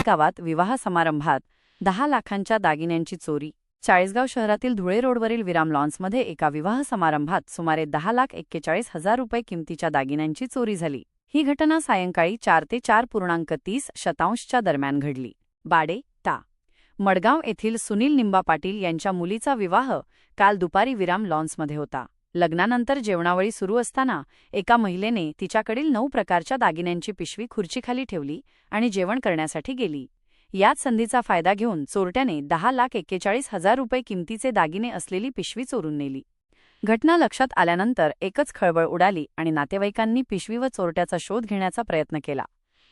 चाळीसगावात विवाह समारंभात दहा लाखांच्या दागिन्यांची चोरी. चाळीसगाव शहरातील धुळे रोडवरील विराम लॉन्समध्ये एका विवाह समारंभात सुमारे दहा लाख एक्केचाळीस हजार रुपये किमतीच्या दागिन्यांची चोरी झाली. ही घटना सायंकाळी चार ते चार पूर्णांक तीस शतांशच्या दरम्यान घडली. बाडे ता मडगाव येथील सुनील निंबा पाटील यांच्या मुलीचा विवाह काल दुपारी विराम लॉन्समध्ये होता. लग्नानंतर जेवणावळी सुरू असताना एका महिलेने तिच्याकडील नऊ प्रकारच्या दागिन्यांची पिशवी खुर्चीखाली ठेवली आणि जेवण करण्यासाठी गेली. याच संधीचा फायदा घेऊन चोरट्याने दहा लाख एक्केचाळीस हजार रुपये किमतीचे दागिने असलेली पिशवी चोरून नेली. घटना लक्षात आल्यानंतर एकच खळबळ उडाली आणि नातेवाईकांनी पिशवी व चोरट्याचा शोध घेण्याचा प्रयत्न केला.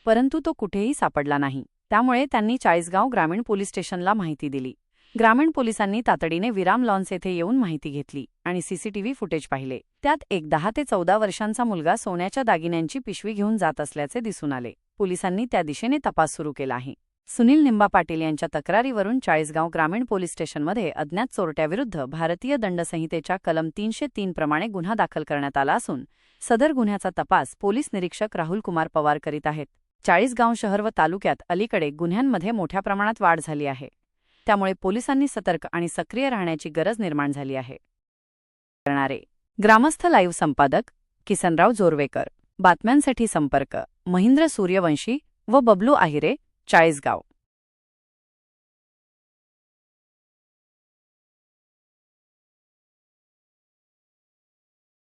परंतु तो कुठेही सापडला नाही. त्यामुळे त्यांनी चाळीसगाव ग्रामीण पोलीस स्टेशनला माहिती दिली. ग्रामीण पोलिसांनी तातडीने विराम लॉन्स येथे येऊन माहिती घेतली आणि सीसीटीव्ही फुटेज पाहिले. त्यात एक दहा ते चौदा वर्षांचा मुलगा सोन्याच्या दागिन्यांची पिशवी घेऊन जात असल्याचे दिसून आले. पोलिसांनी त्या दिशेने तपास सुरू केला आहे. सुनील निंबा पाटील यांच्या तक्रारीवरून चाळीसगाव ग्रामीण पोलीस स्टेशनमध्ये अज्ञात चोरट्याविरुद्ध भारतीय दंडसंहितेच्या कलम तीनशे तीन प्रमाणे गुन्हा दाखल करण्यात आला असून सदर गुन्ह्याचा तपास पोलीस निरीक्षक राहुल कुमार पवार करीत आहेत. चाळीसगाव शहर व तालुक्यात अलीकडे गुन्ह्यांमध्ये मोठ्या प्रमाणात वाढ झाली आहे. त्यामुळे पोलिसांनी सतर्क आणि सक्रिय राहण्याची गरज निर्माण झाली आहे. करणारे. ग्रामस्थ लाईव्ह संपादक किसनराव जोरवेकर. बातम्यांसाठी संपर्क. महिंद्र सूर्यवंशी व बबलू आहिरे चाळीसगाव.